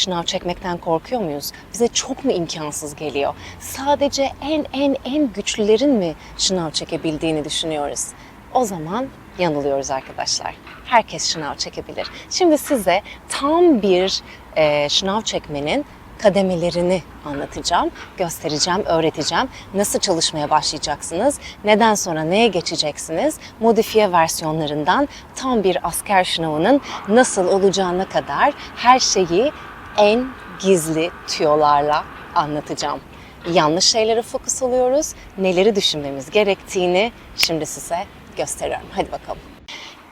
Şınav çekmekten korkuyor muyuz? Bize çok mu imkansız geliyor? Sadece en en en güçlülerin mi şınav çekebildiğini düşünüyoruz? O zaman yanılıyoruz arkadaşlar. Herkes şınav çekebilir. Şimdi size tam bir e, şınav çekmenin kademelerini anlatacağım, göstereceğim, öğreteceğim. Nasıl çalışmaya başlayacaksınız, neden sonra neye geçeceksiniz, modifiye versiyonlarından tam bir asker sınavının nasıl olacağına kadar her şeyi en gizli tüyolarla anlatacağım. Yanlış şeylere fokus oluyoruz, neleri düşünmemiz gerektiğini şimdi size gösteriyorum. Hadi bakalım.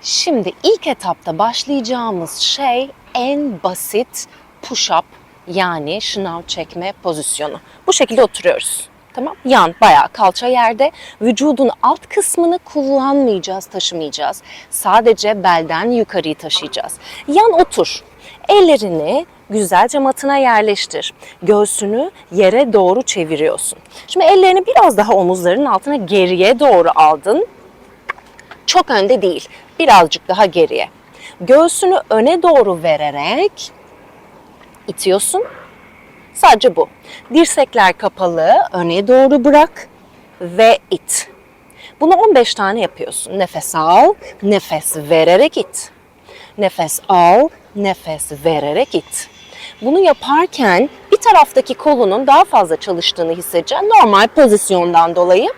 Şimdi ilk etapta başlayacağımız şey en basit push-up yani şınav çekme pozisyonu. Bu şekilde oturuyoruz. Tamam? Yan bayağı kalça yerde. Vücudun alt kısmını kullanmayacağız, taşımayacağız. Sadece belden yukarıyı taşıyacağız. Yan otur. Ellerini güzelce matına yerleştir. Göğsünü yere doğru çeviriyorsun. Şimdi ellerini biraz daha omuzların altına geriye doğru aldın. Çok önde değil, birazcık daha geriye. Göğsünü öne doğru vererek itiyorsun. Sadece bu. Dirsekler kapalı, öne doğru bırak ve it. Bunu 15 tane yapıyorsun. Nefes al, nefes vererek it. Nefes al, nefes vererek it. Bunu yaparken bir taraftaki kolunun daha fazla çalıştığını hissedeceksin. Normal pozisyondan dolayı.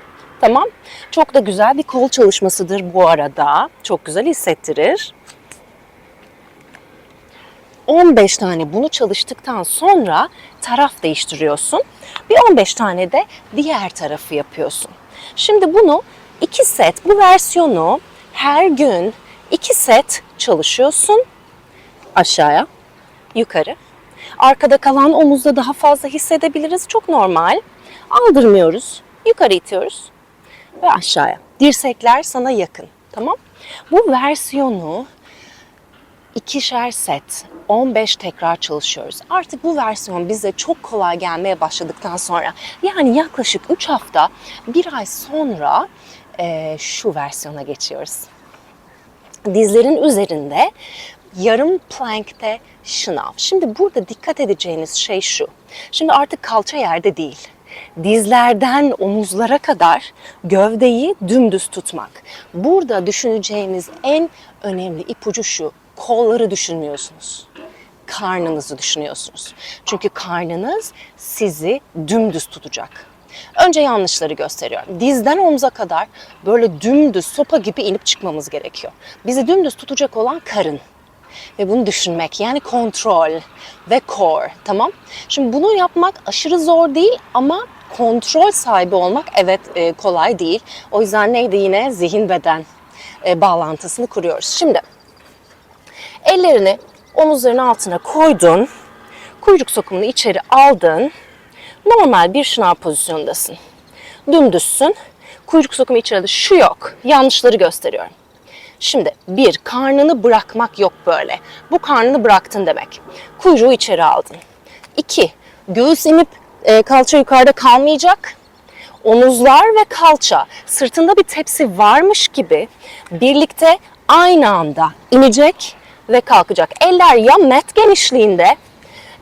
Tamam. Çok da güzel bir kol çalışmasıdır bu arada. Çok güzel hissettirir. 15 tane bunu çalıştıktan sonra taraf değiştiriyorsun. Bir 15 tane de diğer tarafı yapıyorsun. Şimdi bunu 2 set, bu versiyonu her gün 2 set çalışıyorsun. Aşağıya, yukarı. Arkada kalan omuzda daha fazla hissedebiliriz. Çok normal. Aldırmıyoruz. Yukarı itiyoruz ve aşağıya. Dirsekler sana yakın. Tamam? Bu versiyonu ikişer set 15 tekrar çalışıyoruz. Artık bu versiyon bize çok kolay gelmeye başladıktan sonra yani yaklaşık 3 hafta bir ay sonra eee, şu versiyona geçiyoruz. Dizlerin üzerinde yarım plankte şınav. Şimdi burada dikkat edeceğiniz şey şu. Şimdi artık kalça yerde değil. Dizlerden omuzlara kadar gövdeyi dümdüz tutmak. Burada düşüneceğiniz en önemli ipucu şu. Kolları düşünmüyorsunuz. Karnınızı düşünüyorsunuz. Çünkü karnınız sizi dümdüz tutacak. Önce yanlışları gösteriyorum. Dizden omuza kadar böyle dümdüz sopa gibi inip çıkmamız gerekiyor. Bizi dümdüz tutacak olan karın ve bunu düşünmek yani kontrol ve core tamam. Şimdi bunu yapmak aşırı zor değil ama kontrol sahibi olmak evet e, kolay değil. O yüzden neydi yine zihin beden e, bağlantısını kuruyoruz. Şimdi ellerini omuzların altına koydun. Kuyruk sokumunu içeri aldın. Normal bir şınav pozisyondasın. Dümdüzsün. Kuyruk sokumu içeride şu yok. Yanlışları gösteriyorum. Şimdi bir, karnını bırakmak yok böyle. Bu karnını bıraktın demek. Kuyruğu içeri aldın. İki, göğüs inip e, kalça yukarıda kalmayacak. Omuzlar ve kalça sırtında bir tepsi varmış gibi birlikte aynı anda inecek ve kalkacak. Eller ya met genişliğinde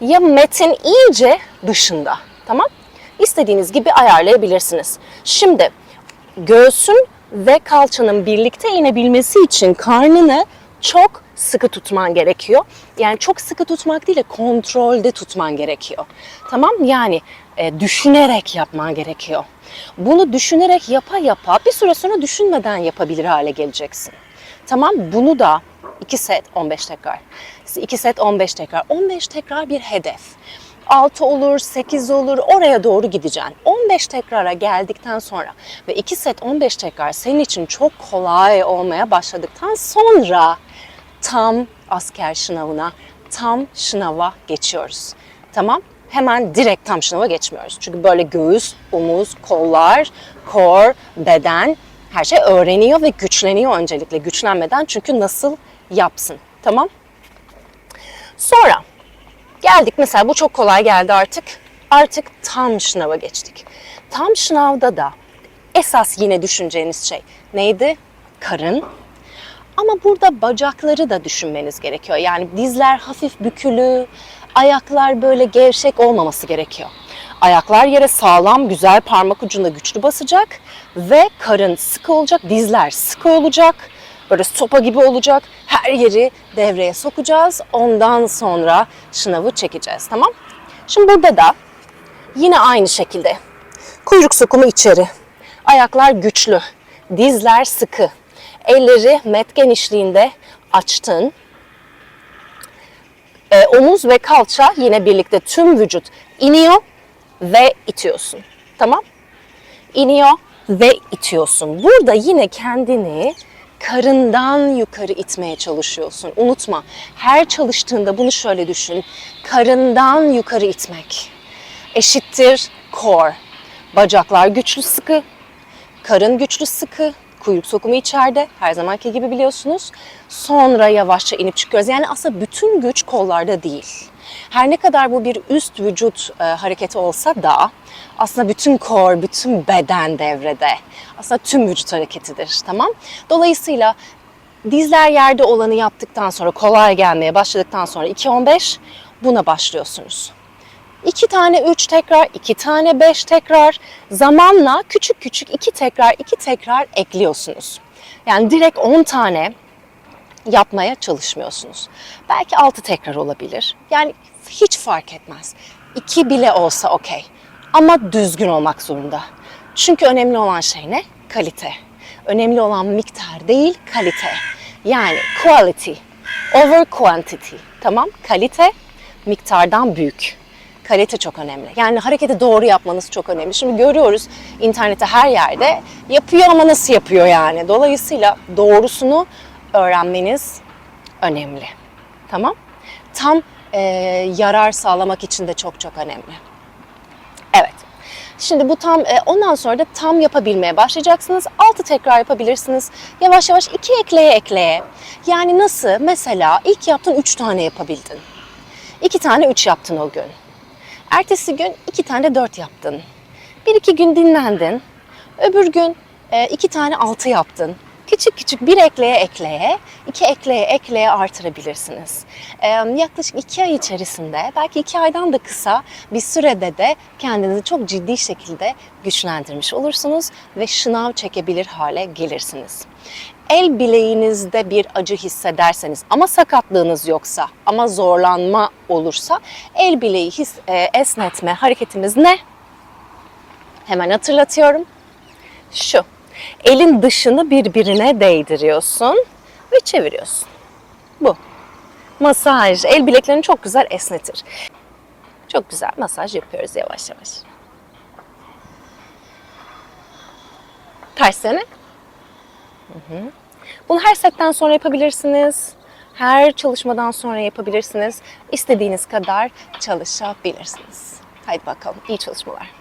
ya metin iyice dışında. Tamam? İstediğiniz gibi ayarlayabilirsiniz. Şimdi göğsün ve kalçanın birlikte inebilmesi için karnını çok sıkı tutman gerekiyor. Yani çok sıkı tutmak değil de kontrolde tutman gerekiyor. Tamam yani e, düşünerek yapman gerekiyor. Bunu düşünerek yapa yapa bir süre sonra düşünmeden yapabilir hale geleceksin. Tamam bunu da 2 set 15 tekrar. 2 set 15 tekrar. 15 tekrar bir hedef. 6 olur, 8 olur oraya doğru gideceksin. 15 tekrara geldikten sonra ve 2 set 15 tekrar senin için çok kolay olmaya başladıktan sonra tam asker sınavına, tam sınava geçiyoruz. Tamam? Hemen direkt tam sınava geçmiyoruz. Çünkü böyle göğüs, omuz, kollar, core, beden her şey öğreniyor ve güçleniyor öncelikle. Güçlenmeden çünkü nasıl yapsın. Tamam? Sonra geldik mesela bu çok kolay geldi artık. Artık tam sınava geçtik. Tam sınavda da esas yine düşüneceğiniz şey neydi? Karın. Ama burada bacakları da düşünmeniz gerekiyor. Yani dizler hafif bükülü, Ayaklar böyle gevşek olmaması gerekiyor. Ayaklar yere sağlam, güzel parmak ucunda güçlü basacak ve karın sıkı olacak, dizler sıkı olacak. Böyle sopa gibi olacak. Her yeri devreye sokacağız. Ondan sonra şınavı çekeceğiz. Tamam? Şimdi burada da yine aynı şekilde kuyruk sokumu içeri. Ayaklar güçlü. Dizler sıkı. Elleri met genişliğinde açtın. Ee, omuz ve kalça yine birlikte tüm vücut iniyor ve itiyorsun. Tamam? İniyor ve itiyorsun. Burada yine kendini karından yukarı itmeye çalışıyorsun. Unutma, her çalıştığında bunu şöyle düşün. Karından yukarı itmek eşittir core. Bacaklar güçlü sıkı, karın güçlü sıkı, kuyruk sokumu içeride her zamanki gibi biliyorsunuz. Sonra yavaşça inip çıkıyoruz. Yani aslında bütün güç kollarda değil. Her ne kadar bu bir üst vücut e, hareketi olsa da aslında bütün core, bütün beden devrede. Aslında tüm vücut hareketidir, tamam? Dolayısıyla dizler yerde olanı yaptıktan sonra, kolay gelmeye başladıktan sonra 2-15 buna başlıyorsunuz. İki tane üç tekrar, iki tane beş tekrar. Zamanla küçük küçük iki tekrar, iki tekrar ekliyorsunuz. Yani direkt 10 tane yapmaya çalışmıyorsunuz. Belki 6 tekrar olabilir. Yani hiç fark etmez. 2 bile olsa okey. Ama düzgün olmak zorunda. Çünkü önemli olan şey ne? Kalite. Önemli olan miktar değil, kalite. Yani quality over quantity. Tamam? Kalite miktardan büyük. Kalite çok önemli. Yani hareketi doğru yapmanız çok önemli. Şimdi görüyoruz internette her yerde yapıyor ama nasıl yapıyor yani. Dolayısıyla doğrusunu öğrenmeniz önemli. Tamam? Tam e, yarar sağlamak için de çok çok önemli. Evet. Şimdi bu tam e, ondan sonra da tam yapabilmeye başlayacaksınız. Altı tekrar yapabilirsiniz. Yavaş yavaş iki ekleye ekleye. Yani nasıl? Mesela ilk yaptın üç tane yapabildin. İki tane üç yaptın o gün. Ertesi gün iki tane dört yaptın. Bir iki gün dinlendin. Öbür gün e, iki tane altı yaptın. Küçük küçük bir ekleye ekleye, iki ekleye ekleye artırabilirsiniz. E, yaklaşık iki ay içerisinde, belki iki aydan da kısa bir sürede de kendinizi çok ciddi şekilde güçlendirmiş olursunuz ve şınav çekebilir hale gelirsiniz. El bileğinizde bir acı hissederseniz ama sakatlığınız yoksa ama zorlanma olursa el bileği his, e, esnetme hareketimiz ne? Hemen hatırlatıyorum. Şu. Elin dışını birbirine değdiriyorsun ve çeviriyorsun. Bu. Masaj. El bileklerini çok güzel esnetir. Çok güzel masaj yapıyoruz yavaş yavaş. Tersine. Bunu her setten sonra yapabilirsiniz. Her çalışmadan sonra yapabilirsiniz. İstediğiniz kadar çalışabilirsiniz. Haydi bakalım iyi çalışmalar.